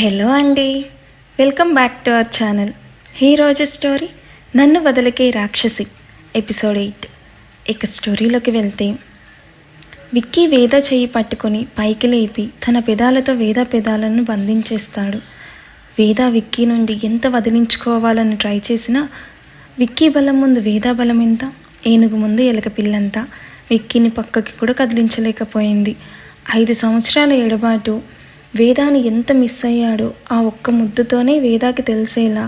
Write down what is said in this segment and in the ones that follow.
Hello అండి. Welcome back to our channel. ఈరోజు story నన్ను వదలకే రాక్షసి ఎపిసోడ్ ఎయిట్. ఇక స్టోరీలోకి వెళ్తే విక్కీ వేద చేయి పట్టుకొని పైకి లేపి తన పెదాలతో వేద పెదాలను బంధించేస్తాడు. వేద విక్కీ నుండి ఎంత వదిలించుకోవాలని ట్రై చేసినా విక్కీ బలం ముందు వేద బలం ఎంత ఏనుగు ముందు ఎలక పిల్లంతా విక్కీని పక్కకి కూడా కదిలించలేకపోయింది. ఐదు సంవత్సరాల ఎడబాటు వేదాని ఎంత మిస్ అయ్యాడో ఆ ఒక్క ముద్దుతోనే వేదాకి తెలిసేలా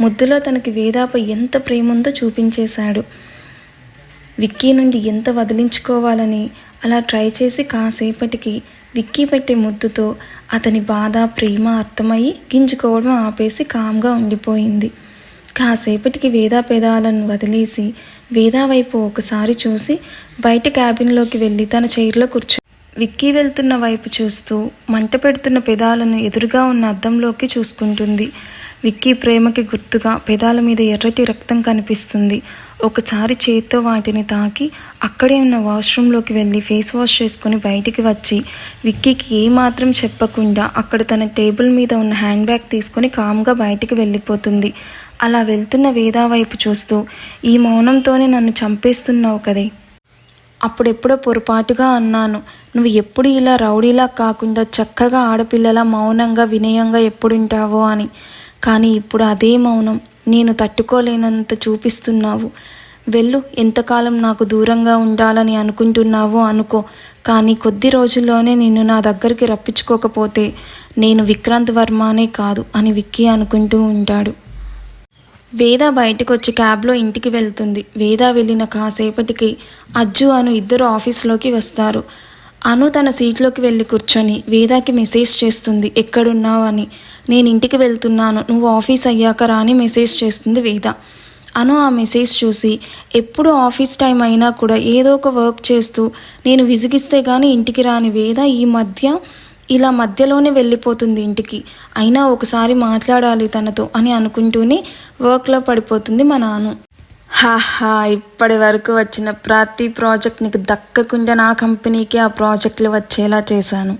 ముద్దులో తనకి వేదాపై ఎంత ప్రేమ ఉందో చూపించేశాడు. విక్కీ నుండి ఎంత వదిలించుకోవాలని అలా ట్రై చేసి కాసేపటికి విక్కీ పెట్టే ముద్దుతో అతని బాధ ప్రేమ అర్థమయ్యి గింజుకోవడం ఆపేసి కామ్గా ఉండిపోయింది. కాసేపటికి వేదా పెదాలను వదిలేసి వేదా వైపు ఒకసారి చూసి బయట క్యాబిన్లోకి వెళ్ళి తన చైర్లో కూర్చో విక్కీ వెళ్తున్న వైపు చూస్తూ మంట పెడుతున్న పెదాలను ఎదురుగా ఉన్న అద్దంలోకి చూసుకుంటుంది. విక్కీ ప్రేమకి గుర్తుగా పెదాల మీద ఎర్రటి రక్తం కనిపిస్తుంది. ఒకసారి చేత్తో వాటిని తాకి అక్కడే ఉన్న వాష్రూమ్లోకి వెళ్ళి ఫేస్ వాష్ చేసుకుని బయటికి వచ్చి విక్కీకి ఏమాత్రం చెప్పకుండా అక్కడ తన టేబుల్ మీద ఉన్న హ్యాండ్ బ్యాగ్ తీసుకుని కామ్గా బయటికి వెళ్ళిపోతుంది. అలా వెళ్తున్న వేదా వైపు చూస్తూ ఈ మౌనంతోనే నన్ను చంపేస్తున్నావు కదే. అప్పుడెప్పుడో పొరపాటుగా అన్నాను. నువ్వు ఎప్పుడు ఇలా రౌడీలా కాకుండా చక్కగా ఆడపిల్లల మౌనంగా వినయంగా ఎప్పుడుంటావో అని. కానీ ఇప్పుడు అదే మౌనం. నేను తట్టుకోలేనంత చూపిస్తున్నావు. వెళ్ళు ఎంతకాలం నాకు దూరంగా ఉండాలని అనుకుంటున్నావో అనుకో. కానీ కొద్ది రోజుల్లోనే నిన్ను నా దగ్గరికి రప్పించుకోకపోతే నేను విక్రాంత్ వర్మనే కాదు అని విక్కీ అనుకుంటూ ఉంటాడు. వేద బయటకు వచ్చి క్యాబ్లో ఇంటికి వెళ్తుంది. వేద వెళ్ళిన కాసేపటికి అజ్జు అను ఇద్దరు ఆఫీస్లోకి వస్తారు. అను తన సీట్లోకి వెళ్ళి కూర్చొని వేదాకి మెసేజ్ చేస్తుంది. ఎక్కడున్నావు? అని. నేను ఇంటికి వెళ్తున్నాను. నువ్వు ఆఫీస్ అయ్యాక రాని మెసేజ్ చేస్తుంది వేద. అను ఆ మెసేజ్ చూసి ఎప్పుడు ఆఫీస్ టైం అయినా కూడా ఏదో ఒక వర్క్ చేస్తూ నేను విసిగిస్తే కానీ ఇంటికి రాని వేద ఈ మధ్య ఇలా మధ్యలోనే వెళ్ళిపోతుంది ఇంటికి. అయినా ఒకసారి మాట్లాడాలి తనతో అని అనుకుంటూనే వర్క్లో పడిపోతుంది మా నాను. హాహా ఇప్పటి వరకు వచ్చిన ప్రతి ప్రాజెక్ట్ నీకు దక్కకుండా నా కంపెనీకి ఆ ప్రాజెక్టులు వచ్చేలా చేశాను.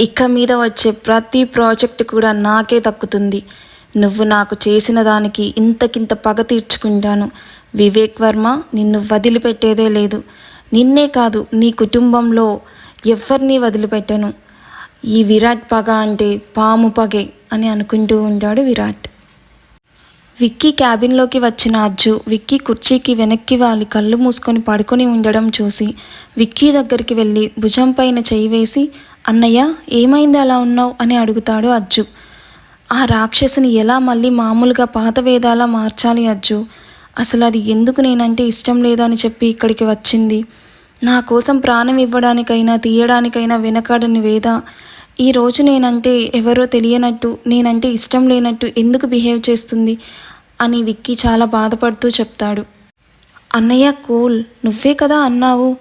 ఇక మీద వచ్చే ప్రతి ప్రాజెక్ట్ కూడా నాకే దక్కుతుంది. నువ్వు నాకు చేసిన దానికి ఇంతకింత పగ తీర్చుకుంటాను. వివేక్ వర్మ నిన్ను వదిలిపెట్టేదే లేదు. నిన్నే కాదు నీ కుటుంబంలో ఎవరిని వదిలిపెట్టను. ఈ విరాట్ పగ అంటే పాము పగే అని అనుకుంటూ ఉంటాడు విరాట్. విక్కీ క్యాబిన్లోకి వచ్చిన అజ్జు విక్కీ కుర్చీకి వెనక్కి వాలి కళ్ళు మూసుకొని పడుకొని ఉండడం చూసి విక్కీ దగ్గరికి వెళ్ళి భుజం పైన చేయి వేసి అన్నయ్య ఏమైంది అలా ఉన్నావు? అని అడుగుతాడు అజ్జు. ఆ రాక్షసుని ఎలా మళ్ళీ మామూలుగా పాత వేదాలా మార్చాలి అజ్జు? అసలు అది ఎందుకు నేనంటే ఇష్టం లేదని చెప్పి ఇక్కడికి వచ్చింది. నా కోసం ప్రాణం ఇవ్వడానికైనా తీయడానికైనా వెనకాడని వేద ఈరోజు నేనంటే ఎవరో తెలియనట్టు నేనంటే ఇష్టం లేనట్టు ఎందుకు బిహేవ్ చేస్తుంది అని విక్కీ చాలా బాధపడుతూ చెప్తాడు. అన్నయ్య కూల్. నువ్వే కదా అన్నావు.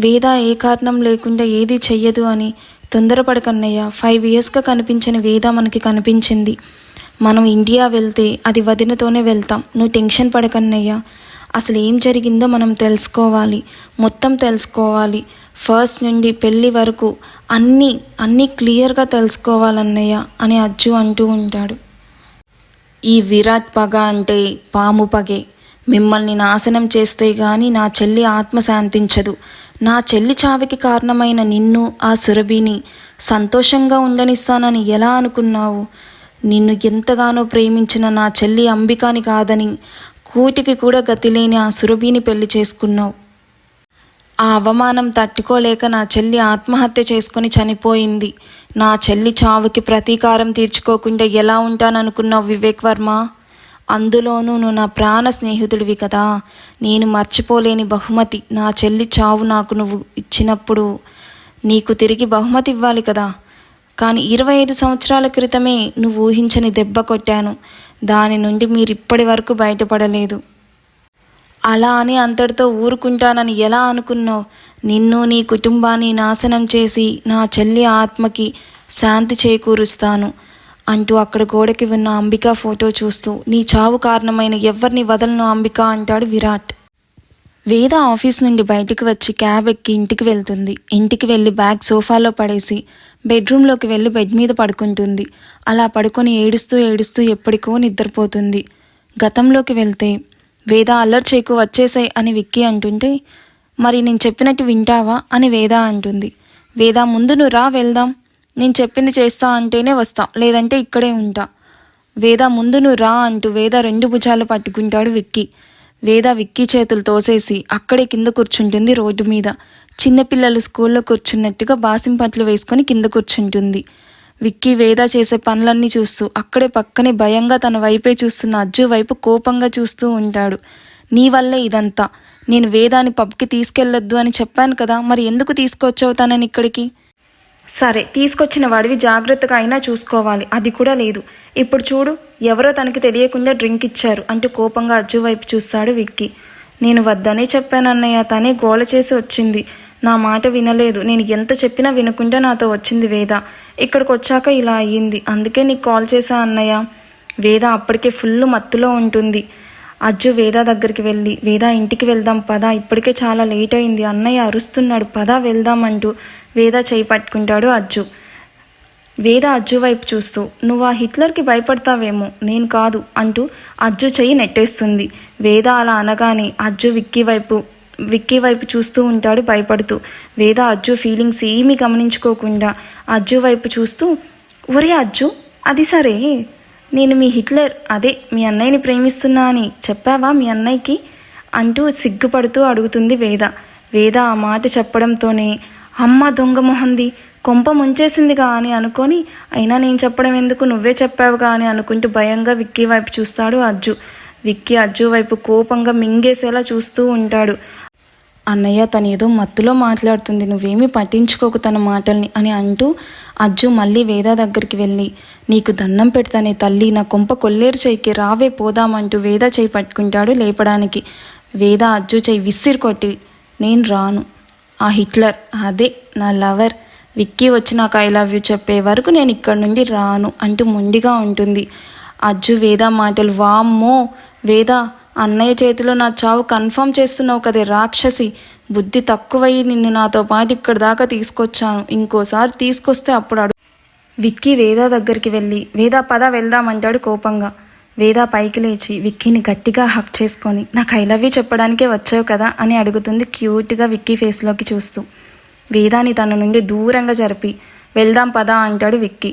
వేద ఏ కారణం లేకుండా ఏది చెయ్యదు అని తొందరపడకన్నయ్య. ఫైవ్ ఇయర్స్గా కనిపించిన వేద మనకి కనిపించింది. మనం ఇండియా వెళ్తే అది వదినతోనే వెళ్తాం. నువ్వు టెన్షన్ పడకన్నయ్యా. అసలు ఏం జరిగిందో మనం తెలుసుకోవాలి మొత్తం తెలుసుకోవాలి. ఫస్ట్ నుండి పెళ్ళి వరకు అన్నీ అన్నీ క్లియర్గా తెలుసుకోవాలన్నయ్య అని అజ్జు అంటూ ఉంటాడు. ఈ విరాట్ పగ అంటే పాము పగే. మిమ్మల్ని నాశనం చేస్తే గాని నా చెల్లి ఆత్మ శాంతించదు నా చెల్లి చావికి కారణమైన నిన్ను ఆ సురభిని సంతోషంగా ఉండనిస్తానని ఎలా అనుకున్నావు? నిన్ను ఎంతగానో ప్రేమించిన నా చెల్లి అంబికాని కాదని కూటికి కూడా గతిలేని ఆ సురభిని పెళ్ళి చేసుకున్నావు. ఆ అవమానం తట్టుకోలేక నా చెల్లి ఆత్మహత్య చేసుకుని చనిపోయింది. నా చెల్లి చావుకి ప్రతీకారం తీర్చుకోకుండా ఎలా ఉంటాననుకున్నావు వివేక్ వర్మ? అందులోనూ నువ్వు నా ప్రాణ స్నేహితుడివి కదా. నేను మర్చిపోలేని బహుమతి. నా చెల్లి చావు నాకు నువ్వు ఇచ్చినప్పుడు నీకు తిరిగి బహుమతి ఇవ్వాలి కదా. కానీ ఇరవై ఐదు సంవత్సరాల క్రితమే నువ్వు ఊహించని దెబ్బ కొట్టాను. దాని నుండి మీరు ఇప్పటి వరకు బయటపడలేదు. అలా అని అంతటితో ఊరుకుంటానని ఎలా అనుకున్నావు నిన్ను నీ కుటుంబాన్ని నాశనం చేసి నా చెల్లి ఆత్మకి శాంతి చేకూరుస్తాను అంటూ అక్కడ గోడకి ఉన్న అంబిక ఫోటో చూస్తూ నీ చావు కారణమైన ఎవరిని వదలను అంబిక అంటాడు విరాట్. వేద ఆఫీస్ నుండి బయటికి వచ్చి క్యాబ్ ఎక్కి ఇంటికి వెళ్తుంది. ఇంటికి వెళ్ళి బ్యాగ్ సోఫాలో పడేసి బెడ్రూమ్లోకి వెళ్ళి బెడ్ మీద పడుకుంటుంది. అలా పడుకొని ఏడుస్తూ ఏడుస్తూ ఎప్పటికో నిద్రపోతుంది. గతంలోకి వెళ్తే వేద అల్లరి చేకు వచ్చేసాయి అని విక్కీ అంటుంటే మరి నేను చెప్పినట్టు వింటావా అని వేద అంటుంది. వేద ముందు నువ్వు రా వెళ్దాం. నేను చెప్పింది చేస్తా అంటేనే వస్తా లేదంటే ఇక్కడే ఉంటా. వేద ముందు నువ్వు రా అంటూ వేద రెండు భుజాలు పట్టుకుంటాడు విక్కీ. వేద విక్కీ చేతులు తోసేసి అక్కడే కింద కూర్చుంటుంది రోడ్డు మీద. చిన్నపిల్లలు స్కూల్లో కూర్చున్నట్టుగా బాసింపట్లు వేసుకొని కింద కూర్చుంటుంది. విక్కీ వేద చేసే పనులన్నీ చూస్తూ అక్కడే పక్కనే భయంగా తన వైపే చూస్తున్న అజ్జు వైపు కోపంగా చూస్తూ ఉంటాడు. నీ వల్లే ఇదంతా. నేను వేదాని పబ్కి తీసుకెళ్ళొద్దు అని చెప్పాను కదా మరి ఎందుకు తీసుకొచ్చావు తనని ఇక్కడికి? సరే తీసుకొచ్చిన వాడివి జాగ్రత్తగా అయినా చూసుకోవాలి. అది కూడా లేదు. ఇప్పుడు చూడు ఎవరో తనకి తెలియకుండా డ్రింక్ ఇచ్చారు అంటూ కోపంగా అజ్జు వైపు చూస్తాడు విక్కీ. నేను వద్దనే చెప్పానన్నయ్య తనే గోల చేసి వచ్చింది. నా మాట వినలేదు. నేను ఎంత చెప్పినా వినకుండా నాతో వచ్చింది వేద. ఇక్కడికి వచ్చాక ఇలా అయ్యింది. అందుకే నీకు కాల్ చేశా అన్నయ్య. వేద అప్పటికే ఫుల్ మత్తులో ఉంటుంది. అజ్జు వేద దగ్గరికి వెళ్ళి వేద ఇంటికి వెళ్దాం పదా. ఇప్పటికే చాలా లేట్ అయింది. అన్నయ్య అరుస్తున్నాడు పదా వెళ్దాం అంటూ వేద చేయి పట్టుకుంటాడు అజ్జు. వేద అజ్జు వైపు చూస్తూ నువ్వు ఆ హిట్లర్కి భయపడతావేమో నేను కాదు అంటూ అజ్జు చెయ్యి నెట్టేస్తుంది. వేద అలా అనగానే అజ్జు విక్కీ వైపు విక్కీ వైపు చూస్తూ ఉంటాడు భయపడుతూ. వేద అజ్జు ఫీలింగ్స్ ఏమీ గమనించుకోకుండా అజ్జు వైపు చూస్తూ ఒరే అజ్జు అది సరే. నేను మీ హిట్లర్ అదే మీ అన్నయ్యని ప్రేమిస్తున్నా అని చెప్పావా మీ అన్నయ్యకి? అంటూ సిగ్గుపడుతూ అడుగుతుంది వేద. వేద ఆ మాట చెప్పడంతోనే అమ్మ దొంగ మొహంది కొంప ముంచేసిందిగా అని అనుకొని అయినా నేను చెప్పడం ఎందుకు నువ్వే చెప్పావుగా అని అనుకుంటూ భయంగా విక్కీ వైపు చూస్తాడు అజ్జు. విక్కీ అజ్జు వైపు కోపంగా మింగేసేలా చూస్తూ ఉంటాడు. అన్నయ్య తను ఏదో మత్తులో మాట్లాడుతుంది నువ్వేమీ పట్టించుకోకు తన మాటల్ని అని అంటూ అజ్జు మళ్ళీ వేద దగ్గరికి వెళ్ళి నీకు దండం పెడతానే తల్లి నా కొంప కొల్లేరు చేయికి రావే పోదామంటూ వేద చేయి పట్టుకుంటాడు లేపడానికి. వేద అజ్జు చేయి విసిరి కొట్టి నేను రాను. ఆ హిట్లర్ అదే నా లవర్. విక్కీ వచ్చి నాకు ఐ లవ్ యూ చెప్పే వరకు నేను ఇక్కడి నుండి రాను అంటూ మొండిగా ఉంటుంది. అజ్జు వేద మాటలు వామ్మో! వేద అన్నయ్య చేతిలో నా చావు కన్ఫర్మ్ చేస్తున్నావు కదే రాక్షసి. బుద్ధి తక్కువయ్యి నిన్ను నాతో పాటు ఇక్కడి దాకా తీసుకొచ్చాను. ఇంకోసారి తీసుకొస్తే అప్పుడు అడు విక్కీ వేద దగ్గరికి వెళ్ళి వేద పద వెళ్దామంటాడు కోపంగా. వేద పైకి లేచి విక్కీని గట్టిగా హక్ చేసుకొని నాకు ఐ లవ్ యూ చెప్పడానికే వచ్చావు కదా అని అడుగుతుంది క్యూట్గా విక్కీ ఫేస్లోకి చూస్తూ. వేదాని తన నుండి దూరంగా జరిపి వెళ్దాం పదా అంటాడు విక్కీ.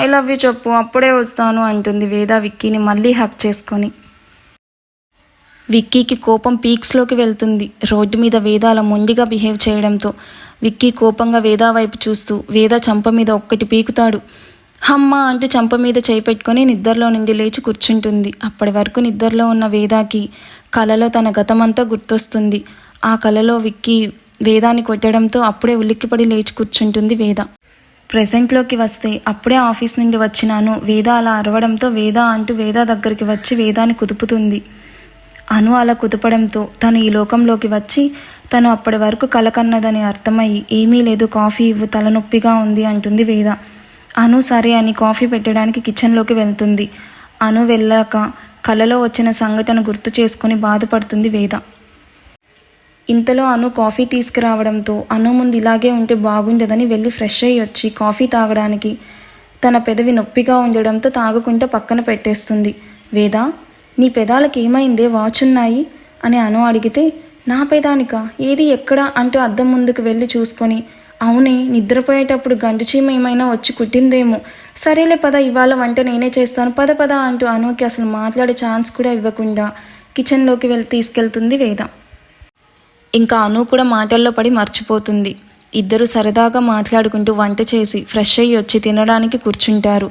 ఐ లవ్ యూ చెప్పు అప్పుడే వస్తాను అంటుంది వేద విక్కీని మళ్ళీ హక్ చేసుకొని. విక్కీకి కోపం పీక్స్లోకి వెళ్తుంది. రోడ్డు మీద వేదాల మొండిగా బిహేవ్ చేయడంతో విక్కీ కోపంగా వేదా వైపు చూస్తూ వేద చంప మీద ఒక్కటి పీకుతాడు. హమ్మ అంటూ చంప మీద చేయి పెట్టుకొని నిద్రలో నుండి లేచి కూర్చుంటుంది. అప్పటి వరకు నిద్రలో ఉన్న వేదాకి కలలో తన గతమంతా గుర్తొస్తుంది. ఆ కలలో విక్కి వేదాన్ని కొట్టడంతో అప్పుడే ఉలిక్కిపడి లేచి కూర్చుంటుంది వేద. ప్రెసెంట్లోకి వస్తే అప్పుడే ఆఫీస్ నుండి వచ్చినాను. వేద అలా అరవడంతో వేద అంటూ వేద దగ్గరికి వచ్చి వేదాన్ని కుదుపుతుంది. అను అలా కుదపడంతో తను ఈ లోకంలోకి వచ్చి తను అప్పటి వరకు కలకన్నదని అర్థమయ్యి ఏమీ లేదు కాఫీ ఇవ్వు తలనొప్పిగా ఉంది అంటుంది వేద. అను సరే అని కాఫీ పెట్టడానికి కిచెన్లోకి వెళ్తుంది. అను వెళ్ళాక కలలో వచ్చిన సంఘటన గుర్తు చేసుకొని బాధపడుతుంది వేద. ఇంతలో అను కాఫీ తీసుకురావడంతో అను ముందు ఇలాగే ఉంటే బాగుండదని వెళ్ళి ఫ్రెష్ అయ్యి వచ్చి కాఫీ తాగడానికి తన పెదవి నొప్పిగా ఉండడంతో తాగకుండా పక్కన పెట్టేస్తుంది. వేద నీ పెదాలకు ఏమైందే? వాచున్నాయి? అని అను అడిగితే నా పెదానిక? ఏది ఎక్కడ? అంటూ అద్దం ముందుకు వెళ్ళి చూసుకొని అవునే నిద్రపోయేటప్పుడు గండు చీమ ఏమైనా వచ్చి కుట్టిందేమో. సరేలే పద ఇవాళ వంట నేనే చేస్తాను. పద పద అంటూ అనూకి అసలు మాట్లాడే ఛాన్స్ కూడా ఇవ్వకుండా కిచెన్లోకి వెళ్ళి తీసుకెళ్తుంది వేద. ఇంకా అను కూడా మాటల్లో పడి మర్చిపోతుంది. ఇద్దరు సరదాగా మాట్లాడుకుంటూ వంట చేసి ఫ్రెష్ అయ్యి వచ్చి తినడానికి కూర్చుంటారు.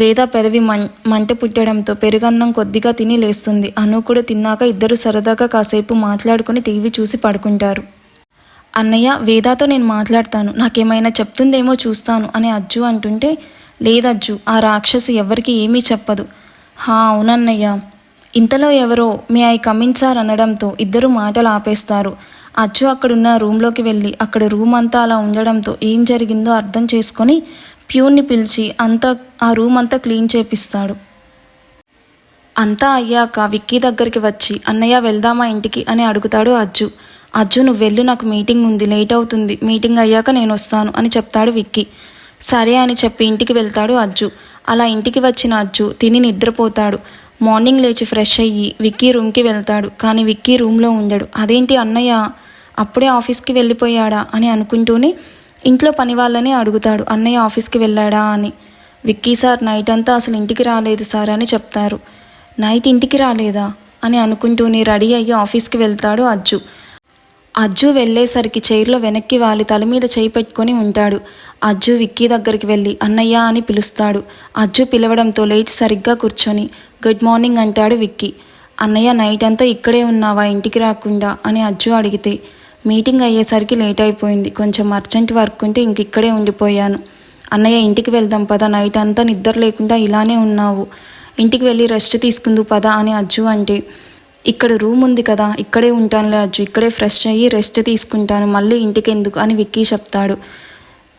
వేద పెదవి మం మంట పుట్టడంతో పెరుగన్నం కొద్దిగా తిని లేస్తుంది. అను కూడా తిన్నాక ఇద్దరు సరదాగా కాసేపు మాట్లాడుకుని టీవీ చూసి పడుకుంటారు. అన్నయ్య వేదాతో నేను మాట్లాడతాను. నాకేమైనా చెప్తుందేమో చూస్తాను అని అజ్జు అంటుంటే లేదజ్జు ఆ రాక్షసి ఎవరికి ఏమీ చెప్పదు. హా అవునన్నయ్య. ఇంతలో ఎవరో మీ ఐ కమిన్ సార్ అనడంతో ఇద్దరు మాటలు ఆపేస్తారు. అచ్చు అక్కడున్న రూమ్లోకి వెళ్ళి అక్కడ రూమ్ అంతా అలా ఉండడంతో ఏం జరిగిందో అర్థం చేసుకొని ప్యూన్ని పిలిచి అంతా ఆ రూమ్ అంతా క్లీన్ చేపిస్తాడు. అంతా అయ్యాక విక్కీ దగ్గరికి వచ్చి అన్నయ్య వెళ్దామా ఇంటికి? అని అడుగుతాడు అజ్జు. అజ్జు నువ్వు వెళ్ళు నాకు మీటింగ్ ఉంది లేట్ అవుతుంది మీటింగ్ అయ్యాక నేను వస్తాను అని చెప్తాడు విక్కీ. సరే అని చెప్పి ఇంటికి వెళ్తాడు అజ్జు అలా ఇంటికి వచ్చిన అజ్జు తిని నిద్రపోతాడు. మార్నింగ్ లేచి ఫ్రెష్ అయ్యి విక్కీ రూమ్కి వెళ్తాడు. కానీ విక్కీ రూమ్లో ఉండడు. అదేంటి అన్నయ్య అప్పుడే ఆఫీస్కి వెళ్ళిపోయాడా? అని అనుకుంటూనే ఇంట్లో పని వాళ్ళని అడుగుతాడు. అన్నయ్య ఆఫీస్కి వెళ్ళాడా? అని. విక్కీ సార్ నైట్ అంతా అసలు ఇంటికి రాలేదు సార్ అని చెప్తారు. నైట్ ఇంటికి రాలేదా? అని అనుకుంటూనే రెడీ అయ్యి ఆఫీస్కి వెళ్తాడు అజ్జు అజ్జు వెళ్ళేసరికి చైర్లో వెనక్కి వాలి తల మీద చేయి పెట్టుకొని ఉంటాడు. అజ్జు విక్కీ దగ్గరికి వెళ్ళి అన్నయ్య అని పిలుస్తాడు. అజ్జు పిలవడంతో లేచి సరిగ్గా కూర్చొని గుడ్ మార్నింగ్ అంటాడు విక్కీ. అన్నయ్య నైట్ అంతా ఇక్కడే ఉన్నావా? ఇంటికి రాకుండా? అని అజ్జు అడిగితే మీటింగ్ అయ్యేసరికి లేట్ అయిపోయింది. కొంచెం అర్జెంట్ వర్క్ ఉంటే ఇంక ఇక్కడే ఉండిపోయాను. అన్నయ్య ఇంటికి వెళ్దాం పద. నైట్ అంతా నిద్ర లేకుండా ఇలానే ఉన్నావు. ఇంటికి వెళ్ళి రెస్ట్ తీసుకుందు పద అని అజ్జు అంటే ఇక్కడ రూమ్ ఉంది కదా ఇక్కడే ఉంటానులే అజ్జు ఇక్కడే ఫ్రెష్ అయ్యి రెస్ట్ తీసుకుంటాను మళ్ళీ ఇంటికి ఎందుకు అని విక్కీ చెప్తాడు.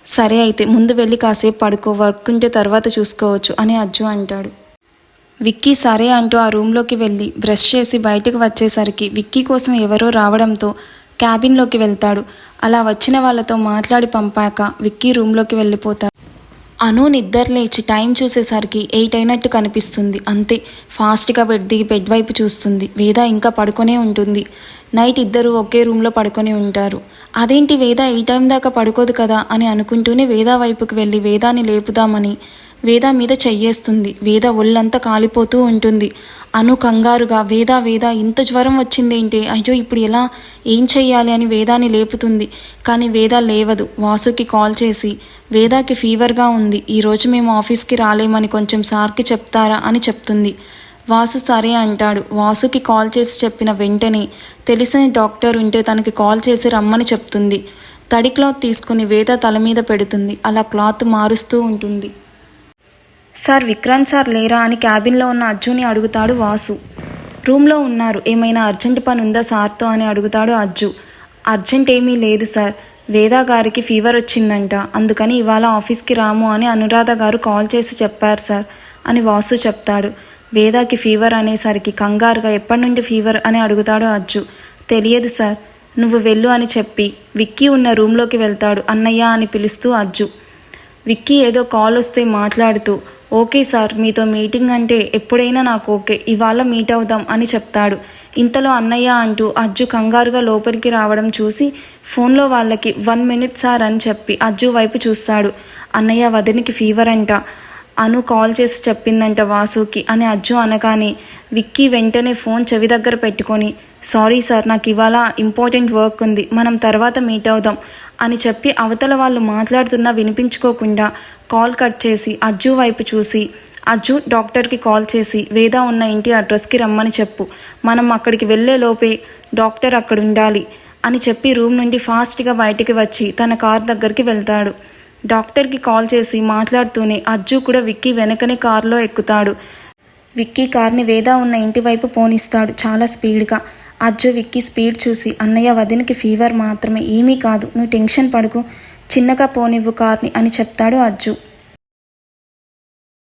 సరే అయితే ముందు వెళ్ళి కాసేపు పడుకో వర్క్ ఉంటే తర్వాత చూసుకోవచ్చు అని అజ్జు అంటాడు. విక్కీ సరే అంటూ ఆ రూమ్లోకి వెళ్ళి బ్రష్ చేసి బయటకు వచ్చేసరికి విక్కీ కోసం ఎవరో రావడంతో క్యాబిన్లోకి వెళ్తాడు. అలా వచ్చిన వాళ్ళతో మాట్లాడి పంపాక విక్కీ రూమ్లోకి వెళ్ళిపోతాడు. అను నిద్రలేచి టైం చూసేసరికి ఎయిట్ అయినట్టు కనిపిస్తుంది. అంతే ఫాస్ట్గా బెడ్ దిగి బెడ్ వైపు చూస్తుంది. వేద ఇంకా పడుకొనే ఉంటుంది. నైట్ ఇద్దరు ఒకే రూమ్లో పడుకొని ఉంటారు. అదేంటి వేద ఈ టైం దాకా పడుకోదు కదా? అని అనుకుంటూనే వేద వైపుకి వెళ్ళి వేదాన్ని లేపుదామని వేద మీద చెయ్యేస్తుంది. వేద ఒళ్ళంతా కాలిపోతూ ఉంటుంది. అను కంగారుగా వేద వేద ఇంత జ్వరం వచ్చిందేంటి? అయ్యో ఇప్పుడు ఎలా? ఏం చెయ్యాలి? అని వేదాన్ని లేపుతుంది. కానీ వేద లేవదు. వాసుకి కాల్ చేసి వేదాకి ఫీవర్గా ఉంది. ఈరోజు మేము ఆఫీస్కి రాలేమని కొంచెం సార్కి చెప్తారా? అని చెప్తుంది. వాసు సరే అంటాడు. వాసుకి కాల్ చేసి చెప్పిన వెంటనే తెలిసిన డాక్టర్ ఉంటే తనకి కాల్ చేసి రమ్మని చెప్తుంది. తడి క్లాత్ తీసుకుని వేద తల మీద పెడుతుంది. అలా క్లాత్ మారుస్తూ ఉంటుంది. సార్ విక్రాంత్ సార్ లేరా? అని క్యాబిన్లో ఉన్న అజ్జుని అడుగుతాడు వాసు. రూమ్లో ఉన్నారు. ఏమైనా అర్జెంట్ పని ఉందా సార్తో? అని అడుగుతాడు అజ్జు. అర్జెంట్ ఏమీ లేదు సార్. వేదా గారికి ఫీవర్ వచ్చిందంట. అందుకని ఇవాళ ఆఫీస్కి రాము అని అనురాధ గారు కాల్ చేసి చెప్పారు సార్ అని వాసు చెప్తాడు. వేదాకి ఫీవర్ అనేసరికి కంగారుగా ఎప్పటి నుండి ఫీవర్? అని అడుగుతాడు అజ్జు. తెలియదు సార్. నువ్వు వెళ్ళు అని చెప్పి విక్కీ ఉన్న రూమ్లోకి వెళ్తాడు అన్నయ్య అని పిలుస్తూ అజ్జు. విక్కీ ఏదో కాల్ వస్తే మాట్లాడుతూ ఓకే సార్ మీతో మీటింగ్ అంటే ఎప్పుడైనా నాకు ఓకే ఇవాళ మీట్ అవుదాం అని చెప్తాడు. ఇంతలో అన్నయ్య అంటూ అజ్జు కంగారుగా లోపలికి రావడం చూసి ఫోన్లో వాళ్ళకి వన్ మినిట్ సార్ అని చెప్పి అజ్జు వైపు చూస్తాడు. అన్నయ్య వదినికి ఫీవర్ అంట. అను కాల్ చేసి చెప్పిందంట వాసుకి అని అజ్జు అనగానే విక్కీ వెంటనే ఫోన్ చెవి దగ్గర పెట్టుకొని సారీ సార్ నాకు ఇవాళ ఇంపార్టెంట్ వర్క్ ఉంది మనం తర్వాత మీట్ అవుదాం. అని చెప్పి అవతల వాళ్ళు మాట్లాడుతున్నా వినిపించుకోకుండా కాల్ కట్ చేసి అజ్జు వైపు చూసి అజ్జు డాక్టర్కి కాల్ చేసి వేద ఉన్న ఇంటి అడ్రస్కి రమ్మని చెప్పు. మనం అక్కడికి వెళ్ళే లోపే డాక్టర్ అక్కడ ఉండాలి అని చెప్పి రూమ్ నుండి ఫాస్ట్గా బయటికి వచ్చి తన కార్ దగ్గరికి వెళ్తాడు. డాక్టర్కి కాల్ చేసి మాట్లాడుతూనే అజ్జు కూడా విక్కీ వెనకనే కారులో ఎక్కుతాడు. విక్కీ కార్ని వేద ఉన్న ఇంటి వైపు పోనిస్తాడు చాలా స్పీడ్గా. అజ్జు విక్కీ స్పీడ్ చూసి అన్నయ్య వదినకి ఫీవర్ మాత్రమే ఏమీ కాదు నువ్వు టెన్షన్ పడుకు చిన్నగా పోనివ్వు కార్ని అని చెప్తాడు అజ్జు.